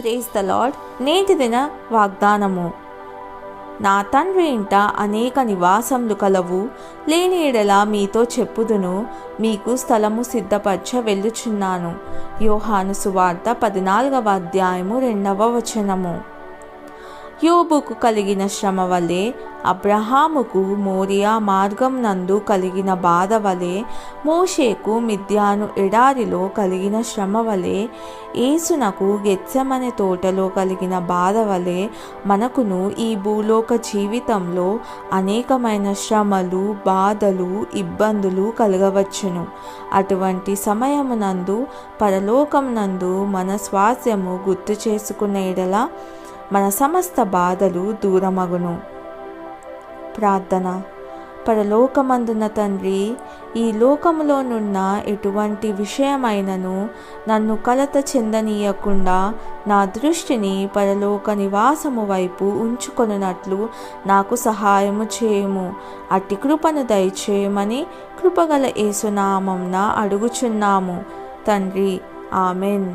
Praise the lord నేటి దిన వాగ్దానము. నా తండ్రి ఇంట అనేక నివాసములు కలవు. లేని ఎడల మీతో చెప్పుదును. మీకు స్థలము సిద్ధపరచ వెళ్ళుచున్నాను. యోహాను సువార్త పద్నాలుగవ అధ్యాయము రెండవ వచనము. యోబుకు కలిగిన శ్రమ వలె అబ్రహాముకు మోరియా మార్గం నందు కలిగిన బాధ వలె మోషేకు మిద్యాను ఎడారిలో కలిగిన శ్రమ వలె ఏసునకు గెత్సమనే తోటలో కలిగిన బాధ వలె మనకును ఈ భూలోక జీవితంలో అనేకమైన శ్రమలు బాధలు ఇబ్బందులు కలగవచ్చును. అటువంటి సమయమునందు పరలోకం నందు మన స్వాస్యము గుర్తు చేసుకునే ఎడల మన సమస్త బాధలు దూరమగును. ప్రార్థన. పరలోకమందున తండ్రి ఈ లోకములోనున్న ఎటువంటి విషయమైనను నన్ను కలత చెందనీయకుండా నా దృష్టిని పరలోక నివాసము వైపు ఉంచుకొనున్నట్లు నాకు సహాయము చేయము. అట్టి కృపను దయచేయమని కృపగల యేసునామంన అడుగుచున్నాము. తండ్రి ఆమెన్.